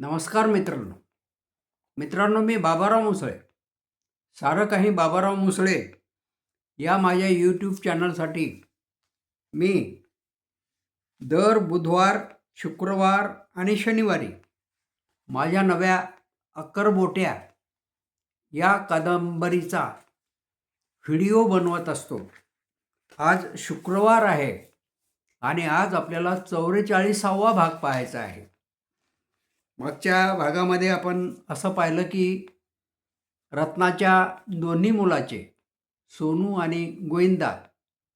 नमस्कार मित्रांनो. मित्रांनो मी बाबाराव मुसळे. सारं काही बाबाराव मुसळे या माझ्या यूट्यूब चॅनलसाठी मी दर बुधवार शुक्रवार आणि शनिवारी माझ्या नव्या अक्करबोट्या या कादंबरीचा व्हिडिओ बनवत असतो. आज शुक्रवार आहे आणि आज आपल्याला चौवेचाळीसावा भाग पाहायचा आहे. मागच्या भागामध्ये आपण असं पाहिलं की रत्नाच्या दोन्ही मुलाचे सोनू आणि गोविंदा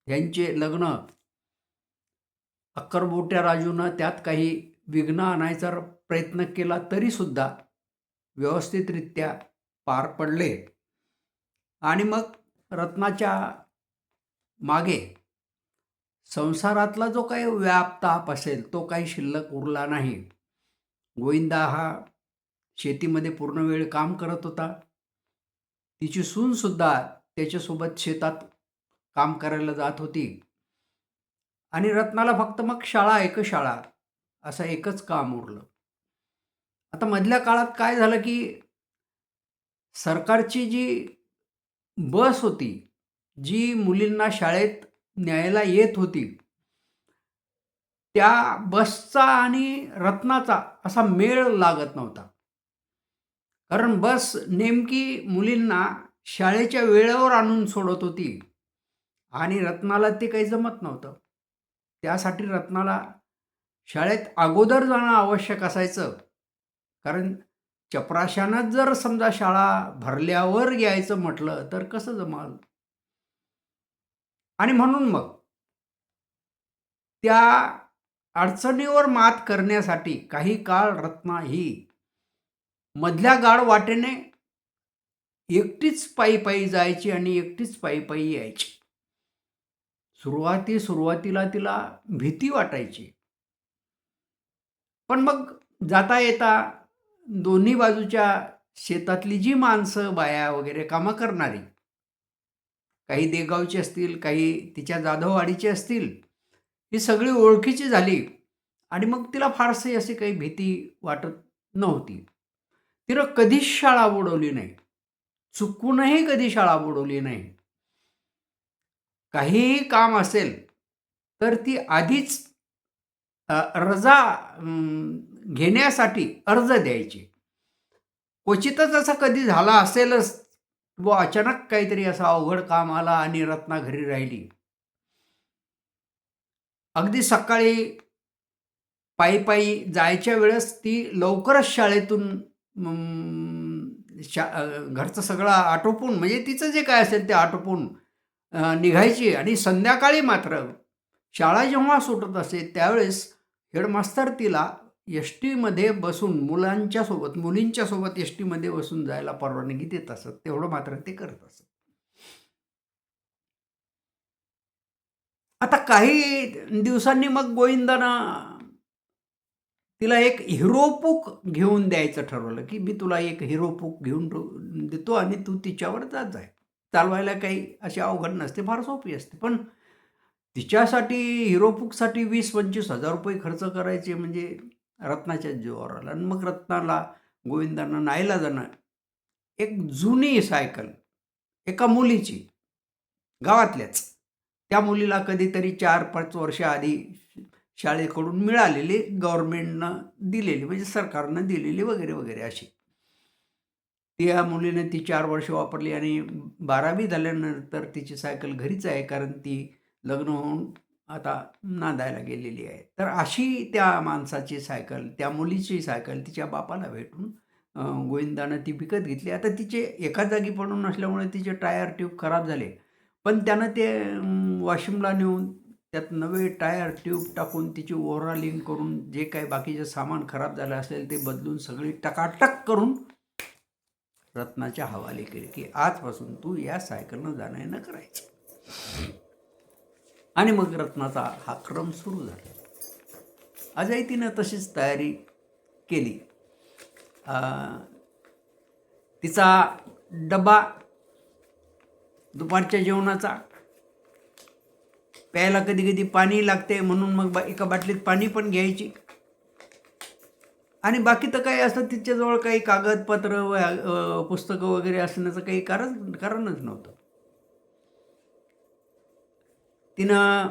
यांचे लग्न अक्करबोट्या राजूनं त्यात काही विघ्न आणायचा प्रयत्न केला तरीसुद्धा व्यवस्थितरित्या पार पडले. आणि मग रत्नाच्या मागे संसारातला जो काही व्यापताप असेल तो काही शिल्लक उरला नाही. गोविंदा हा शेतीमध्ये पूर्ण वेळ काम करत होता. तिची सूनसुद्धा त्याच्यासोबत शेतात काम करायला जात होती. आणि रत्नाला फक्त मग शाळा एक शाळा असं एकच काम उरलं. आता मधल्या काळात काय झालं की सरकारची जी बस होती जी मुलींना शाळेत न्यायला येत होती त्या बसचा आणि रत्नाचा असा मेळ लागत नव्हता. कारण बस नेमकी मुलींना शाळेच्या वेळेवर आणून सोडत होती आणि रत्नाला ते काही जमत नव्हतं. त्यासाठी रत्नाला शाळेत अगोदर जाणं आवश्यक असायचं. कारण चपराशानंच जर समजा शाळा भरल्यावर यायचं म्हटलं तर कसं जमाल? आणि म्हणून मग त्या अडचणीवर मात करण्यासाठी काही काळ रत्ना ही मधल्या गाड वाटेने एकटीच पायी पायी जायची आणि एकटीच पायी पायी यायची. सुरुवाती सुरुवातीला तिला भीती वाटायची. पण मग जाता येता दोन्ही बाजूच्या शेतातली जी माणसं बाया वगैरे कामं करणारी काही देगावची असतील काही तिच्या जाधववाडीची असतील ही सगळी ओळखीची झाली आणि मग तिला फारसे अशी काही भीती वाटत नव्हती. तिनं कधीच शाळा बुडवली नाही. चुकूनही कधी शाळा बुडवली नाही. काहीही काम असेल तर ती आधीच रजा घेण्यासाठी अर्ज द्यायची. क्वचितच असं कधी झाला असेलच व अचानक काहीतरी असं अवघड काम आला आणि रत्ना घरी राहिली. अगदी सकाळी पायी पायी जायच्या वेळेस ती लवकरच शाळेतून शा घरचं सगळं आटोपून म्हणजे तिचं जे काय असेल ते आटोपून निघायची. आणि संध्याकाळी मात्र शाळा जेव्हा सुटत असे त्यावेळेस हेडमास्तर तिला एस टीमध्ये बसून मुलांच्या सोबत मुलींच्या सोबत एस टीमध्ये बसून जायला परवानगी देत असत. तेवढं मात्र ते करत असत. आता काही दिवसांनी मग गोविंदाना तिला एक हिरोपूक घेऊन द्यायचं ठरवलं की मी तुला एक हिरोपूक घेऊन देतो आणि तू तिच्यावर जात जाय चालवायला काही अशी अवघड नसते फार सोपी असते. पण तिच्यासाठी हिरोपूकसाठी वीस पंचवीस हजार रुपये खर्च करायचे म्हणजे रत्नाच्या जीवावर. आला आणि मग रत्नाला गोविंदांना नाईला जाणं एक जुनी सायकल एका मुलीची गावातल्याच. त्या मुलीला कधीतरी चार पाच वर्ष आधी शाळेकडून मिळालेली गव्हर्मेंटनं दिलेली म्हणजे सरकारनं दिलेली वगैरे वगैरे अशी. त्या मुलीने ती चार वर्ष वापरली आणि बारावी झाल्यानंतर तिची सायकल घरीच आहे कारण ती लग्न होऊन आता नांदायला गेलेली आहे. तर अशी त्या माणसाची सायकल त्या मुलीची सायकल तिच्या बापाला भेटून गोविंदानं ती विकत घेतली. आता तिचे एका जागी पडून नसल्यामुळे तिचे टायर ट्यूब खराब झाले. पण त्यानं ते वाशिमला नेऊन त्यात नवे टायर ट्यूब टाकून तिची ओव्हरऑलिंग करून जे काही बाकीचे सामान खराब झालं असेल ते बदलून सगळी टकाटक करून रत्नाच्या हवाले केली की आजपासून तू या सायकलनं जाणं येणं करायचं. आणि मग रत्नाचा हा क्रम सुरू झाला. आजही तिनं तशीच तयारी केली. तिचा डबा दुपारच्या जेवणाचा. प्यायला कधी कधी पाणी लागते म्हणून मग बा एका बाटलीत पाणी पण घ्यायची. आणि बाकी तर काही असं तिच्याजवळ काही कागदपत्र व पुस्तकं वगैरे असण्याचं काही कारण कारणच नव्हतं. तिनं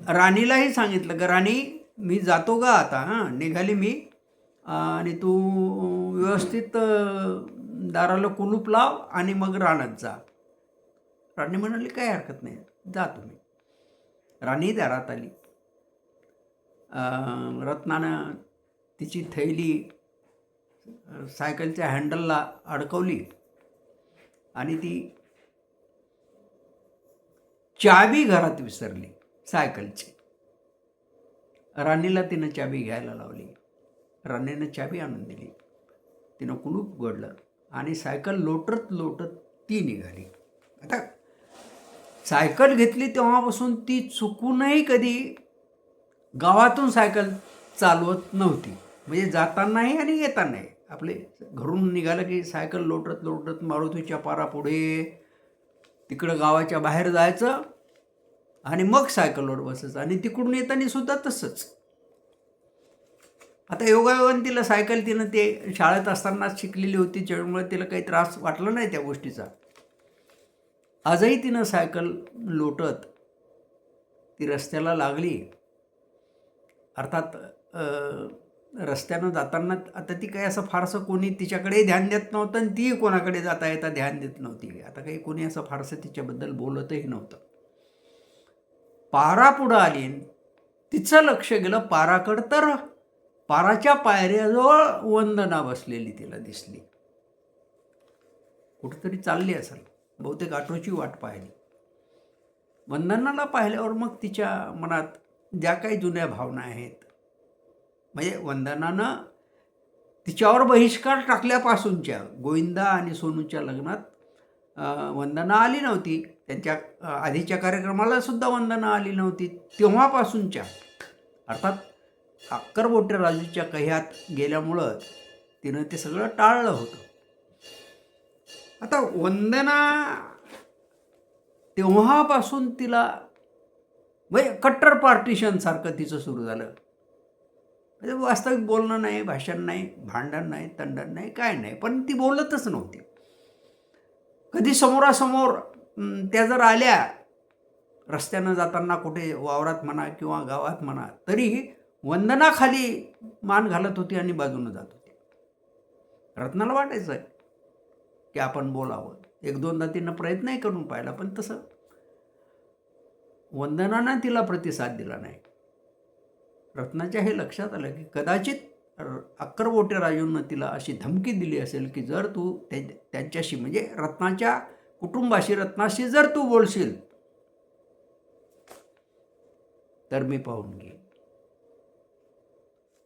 राणीलाही सांगितलं का राणी मी जातो का आता हां निघाली मी. आणि तू व्यवस्थित दाराला कुलूप लाव आणि मग रानात जा. राणी म्हणाली काही हरकत नाही. जा तुम्ही. राणी दारात आली. रत्नानं तिची थैली सायकलच्या हँडलला अडकवली आणि ती चाबी घरात विसरली सायकलची. राणीला तिनं चाबी घ्यायला लावली. राणीनं चाबी आणून दिली. तिनं कुलूप उघडलं आणि सायकल लोटत लोटत ती निघाली. आता सायकल घेतली तेव्हापासून ती चुकूनही कधी गावातून सायकल चालवत नव्हती. म्हणजे जातानाही आणि येतानाही. आपले घरून निघालं की सायकल लोटत लोटत मारुतीच्या पारापुढे तिकडं गावाच्या बाहेर जायचं आणि मग सायकलवर बसायचं. आणि तिकडून येताना सुद्धा तसंच. आता योगायोगाने तिला सायकल तिनं ते शाळेत असतानाच शिकलेली होती त्यामुळे तिला काही त्रास वाटला नाही त्या गोष्टीचा. आजही तिनं सायकल लोटत ती रस्त्याला लागली. अर्थात रस्त्यानं जाताना आता ती काही असं फारसं कोणी तिच्याकडे ध्यान देत नव्हतं आणि ती कोणाकडे जाता येता ध्यान देत नव्हती. आता काही कोणी असं फारसं तिच्याबद्दल बोलतही नव्हतं. पारा पुढं आली तिचं लक्ष गेलं पाराकडं तर पाराच्या पायऱ्याजवळ वंदना बसलेली तिला दिसली. कुठेतरी चालली असेल. बहुतेक आठवची वाट पाहिली. वंदनाला पाहिल्यावर मग तिच्या मनात ज्या काही जुन्या भावना आहेत म्हणजे वंदनानं तिच्यावर बहिष्कार टाकल्यापासूनच्या गोविंदा आणि सोनूच्या लग्नात वंदना आली नव्हती. त्यांच्या आधीच्या कार्यक्रमाला सुद्धा वंदना आली नव्हती. तेव्हापासूनच्या अर्थात अक्करबोटे राजूच्या कह्यात गेल्यामुळं तिनं ते सगळं टाळलं होतं. आता वंदना तेव्हापासून तिला म्हणजे कट्टर पार्टिशनसारखं तिचं सुरू झालं. म्हणजे वास्तविक बोलणं नाही भाषण नाही भांडण नाही तंडण नाही काय नाही. पण ती बोलतच नव्हती. कधी समोरासमोर त्या जर आल्या रस्त्यानं जाताना कुठे वावरात म्हणा किंवा गावात म्हणा तरी वंदनाखाली मान घालत होती आणि बाजूनं जात होती. रत्नाला वाटायचं आहे की आपण बोलावं. एक दोनदा तिनं प्रयत्नही करून पाहिला पण तसं वंदनानं तिला प्रतिसाद दिला नाही. रत्नाच्या हे लक्षात आलं की कदाचित र- अक्करबोटे तिला अशी धमकी दिली असेल की जर तू त्या त्यांच्याशी म्हणजे रत्नाच्या कुटुंबाशी रत्नाशी जर तू बोलशील तर मी पाहून घेईन.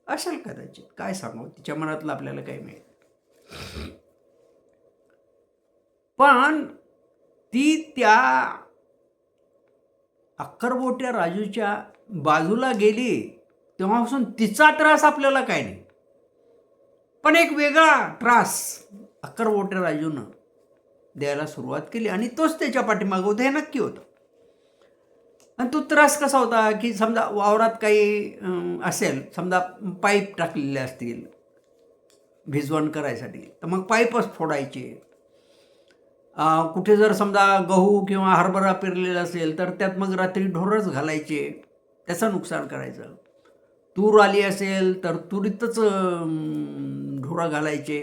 असेल कदाचित. काय सांगू तिच्या मनातलं आपल्याला काही माहीत पण ती त्या अक्करबोट्या राजूच्या बाजूला गेली तेव्हापासून तिचा त्रास आपल्याला काय नाही. पण एक वेगळा त्रास अक्करबोट्या राजूनं द्यायला सुरुवात केली आणि तोच त्याच्या पाठीमागं होता हे नक्की होतं. आणि तो त्रास कसा होता की समजा वावरात काही असेल समजा पाईप टाकलेले असतील भिजवण करायसाठी तर मग पाईपच फोडायचे. कुठे जर समजा गहू किंवा हरभरा पेरलेला असेल तर त्यात मग रात्री ढोरच घालायचे. त्याचं नुकसान करायचं. तूर आली असेल तर तुरीतच ढोरा घालायचे.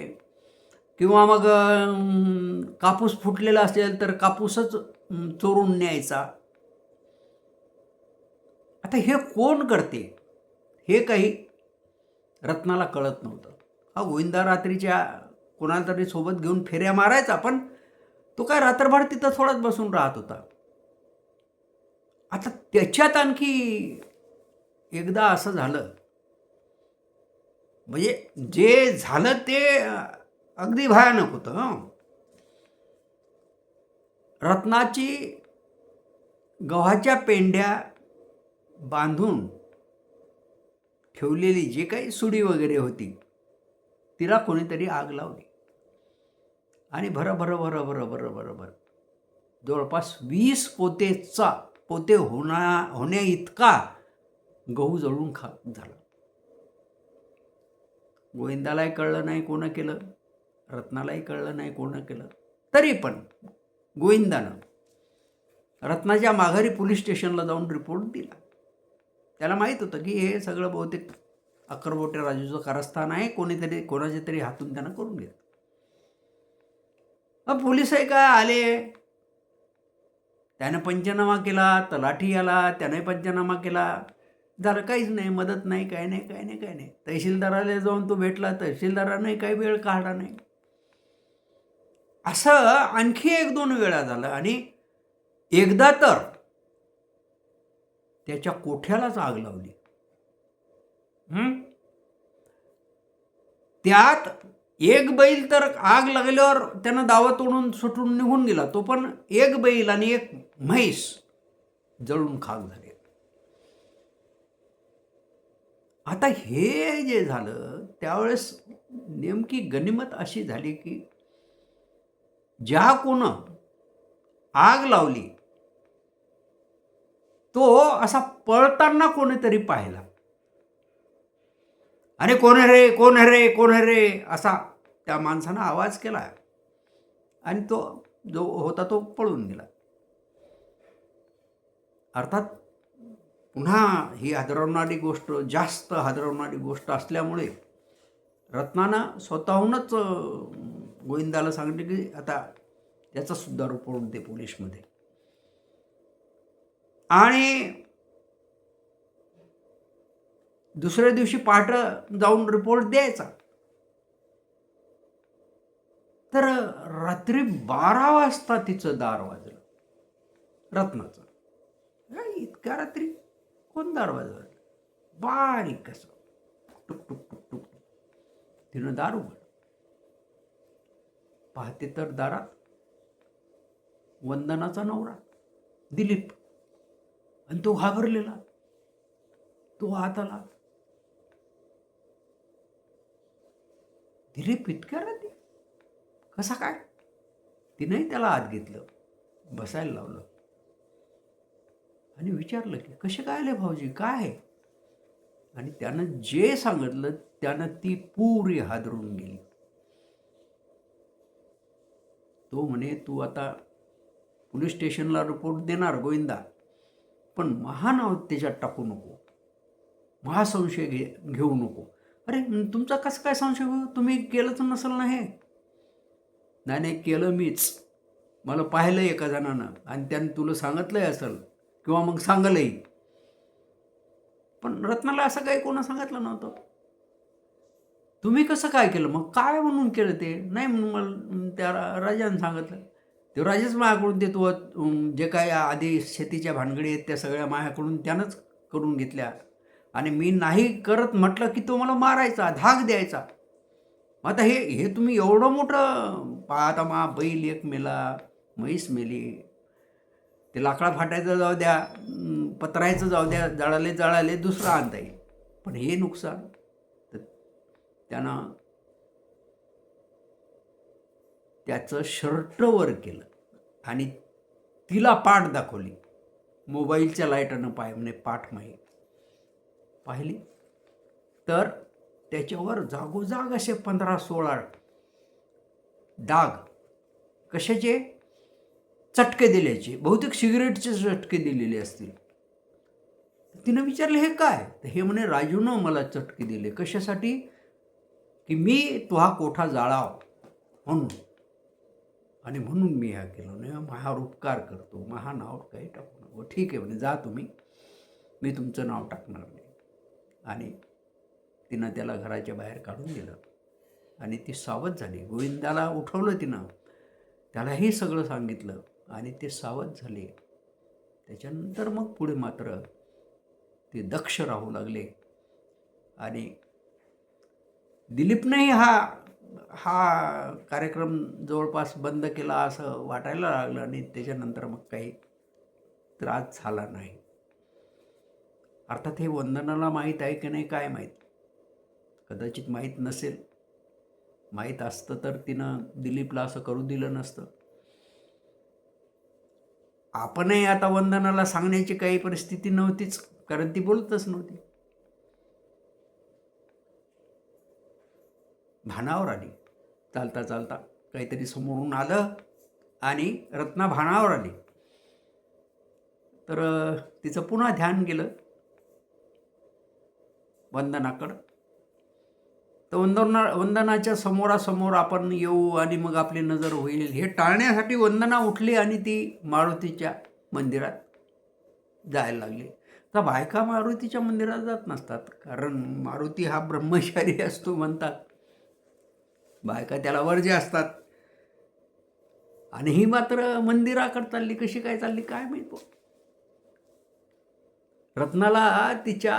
किंवा मग कापूस फुटलेला असेल तर कापूसच चोरून न्यायचा. आता हे कोण करते? हे काही रत्नाला कळत नव्हतं. हा गोविंदा रात्रीच्या कोणाला तरी सोबत घेऊन फेऱ्या मारायचा पण तो काय रात्रभर तिथं थोडाच बसून राहत होता. आता त्याच्यात आणखी एकदा असं झालं. म्हणजे जे झालं ते अगदी भयानक होतं रत्नाची गव्हाच्या पेंड्या बांधून ठेवलेली जे काही सुडी वगैरे होती तिला कोणीतरी आग लावली. आणि भर भर भर भर भर भर भर. जवळपास वीस पोतेचा पोते होणा होण्या इतका गहू जळून खा झाला. गोविंदालाही कळलं नाही कोणं केलं रत्नालाही कळलं नाही कोणं केलं. तरी पण गोविंदानं रत्नाच्या माघारी पोलीस स्टेशनला जाऊन रिपोर्ट दिला. त्याला माहीत होतं की हे सगळं बहुतेक अकरबोटे राजूचं कारस्थान आहे कोणीतरी कोणाच्या तरी हातून त्यानं करून घेतलं. मग आहे काय आले. त्यानं पंचनामा केला तलाठी आला त्याने पंचनामा केला. झालं काहीच नाही मदत नाही काय नाही काय नाही काय नाही. तहसीलदाराला जाऊन तो भेटला तहसीलदाराने काही वेळ काढला नाही. असं आणखी एक दोन वेळा झालं आणि एकदा तर त्याच्या कोठ्यालाच आग लावली. त्यात एक बैल तर आग लागल्यावर त्यानं दावा तोडून सुटून निघून गेला. तो पण एक बैल आणि एक म्हैस जळून खाक झाले. आता हे जे झालं त्यावेळेस नेमकी गनिमत अशी झाली की ज्या कोण आग लावली तो असा पळताना कोणीतरी पाहिला. अरे कोण रे? कोण रे? कोण रे? असा त्या माणसानं आवाज केला आणि तो जो होता तो पळून गेला. अर्थात पुन्हा ही हादरवणारी गोष्ट जास्त हादरवणारी गोष्ट असल्यामुळे रत्नानं स्वतःहूनच गोविंदाला सांगितलं की आता याचा सुद्धा रिपोर्ट दे पोलीसमध्ये. आणि दुसऱ्या दिवशी पहाट जाऊन रिपोर्ट द्यायचा. तर रात्री बारा वाजता तिचं दार वाजलं. रत्नाचं. इतक्या रात्री कोण दार वाजवलं? बारीक कसं टुक टुक टुक टुक. तिनं दार उघड पाहते तर दारात वंदनाचा नवरा दिलीप. आणि तो घाबरलेला. तो आत आला. दिलीप इतक्या रात्री कसा काय तिनंही त्याला आत घेतलं. बसायला लावलं. आणि विचारलं की कसे काय आले भाऊजी? काय आहे? आणि त्यानं जे सांगितलं त्यानं ती पुरी हादरून गेली. तो म्हणे तू आता पोलीस स्टेशनला रिपोर्ट देणार गोविंदा. पण महानाव त्याच्यात टाकू नको. महासंशय घे घेऊ नको. अरे तुमचा कसं काय संशय? घेऊ तुम्ही केलंच नसेल ना हे. नाही नाही केलं मीच. मला पाहिलं एका जणानं आणि त्यानं तुला सांगितलंय असेल किंवा मग सांगलंही पण रत्नाला असं काही कोणा सांगितलं नव्हतं. तुम्ही कसं काय केलं? मग काय म्हणून केलं ते? नाही म्हणून मला त्या राजानं सांगितलं. ते राजाच माझ्याकडून देतो जे काय आधी शेतीच्या भानगडी आहेत त्या सगळ्या माझ्याकडून त्यानंच करून घेतल्या. आणि मी नाही करत म्हटलं की तो मला मारायचा धाक द्यायचा. आता हे हे तुम्ही एवढं मोठं पाहता मा बैल एक मेला म्हैस मेली. ते लाकडा फाटायचं जाऊ द्या पत्रायचं जाऊ द्या जळाले जळाले दुसरं आणता येईल. पण हे नुकसान. तर त्यानं त्याचं शर्ट वर केलं आणि तिला पाठ दाखवली. मोबाईलच्या लाईटानं पाय म्हणजे पाठ माही पाहिली? तर त्याच्यावर जागोजाग असे पंधरा सोळा डाग कशाचे? चटके दिल्याचे. बहुतेक सिगरेटचे चटके दिलेले असतील. तिनं विचारलं हे काय? तर हे म्हणे राजूनं मला चटके दिले. कशासाठी? की मी तो हा कोठा जाळाव. म्हणून. आणि म्हणून मी ह्या केलं. नाही महार उपकार करतो. महा नाव काही टाकू नको. ठीक आहे म्हणे जा तुम्ही. मी तुमचं नाव टाकणार नाही. आणि तिनं त्याला घराच्या बाहेर काढून दिलं. आणि ती सावध झाली. गोविंदाला उठवलं तिनं. त्याला हे सगळं सांगितलं आणि ते सावध झाले. त्याच्यानंतर मग पुढे मात्र ते दक्ष राहू लागले. आणि दिलीपनेही हा हा कार्यक्रम जवळपास बंद केला असं वाटायला लागलं आणि त्याच्यानंतर मग काही त्रास झाला नाही. अर्थात हे वंदनाला माहीत आहे की नाही काय माहीत? कदाचित माहीत नसेल. माहीत असतं तर तिनं दिलीपला असं करू दिलं नसतं. आपणही आता वंदनाला सांगण्याची काही परिस्थिती नव्हतीच कारण ती बोलतच नव्हती. भानावर आली. चालता चालता काहीतरी समोरून आलं आणि रत्ना भानावर आली. तर तिचं पुन्हा ध्यान गेलं. वंदनाकडं. तर वंदना वंदनाच्या समोरासमोर आपण येऊ आणि मग आपली नजर होईल. हे टाळण्यासाठी वंदना उठली आणि ती मारुतीच्या मंदिरात जायला लागली. तर बायका मारुतीच्या मंदिरात जात नसतात कारण मारुती हा ब्रह्मचारी असतो म्हणतात. बायका त्याला वर्जे असतात. आणि ही मात्र मंदिराकडे चालली कशी काय चालली काय माहिती रत्नाला तिच्या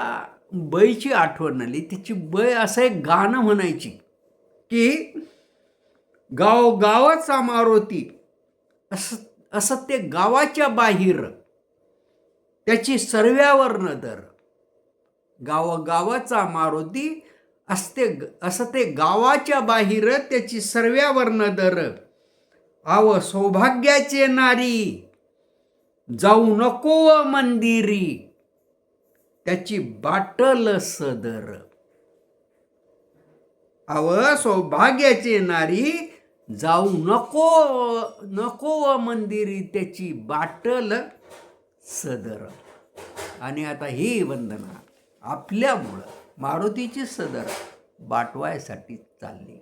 बैची आठवण आली. तिची बै असं एक गाणं म्हणायची की गाव गावाचा मारुती असं असं ते गावाच्या बाहेर त्याची सर्व्यावर नदर. गाव गावाचा मारुती असते असं ते गावाच्या बाहेर त्याची सर्व्यावर नदर. आव सौभाग्याचे नारी जाऊ नको मंदिरी. त्याची बाटल सदर. अव सौभाग्याचे नारी जाऊ नको नको व मंदिरी त्याची बाटल सदर. आणि आता ही वंदना आपल्यामुळं मारुतीची सदर बाटवायसाठी चालली.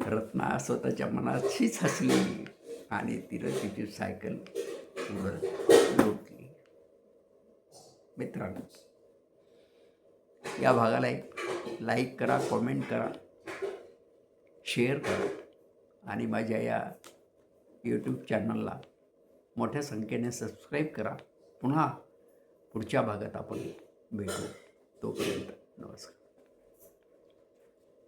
रत्ना स्वतःच्या मनाशीच हसली आणि तिला तिची सायकल लोटली मित्रांनो या भागाला एक लाईक करा कॉमेंट करा शेअर करा आणि माझ्या या यूट्यूब चॅनलला मोठ्या संख्येने सबस्क्राईब करा. पुन्हा पुढच्या भागात आपण भेटू. तोपर्यंत नमस्कार.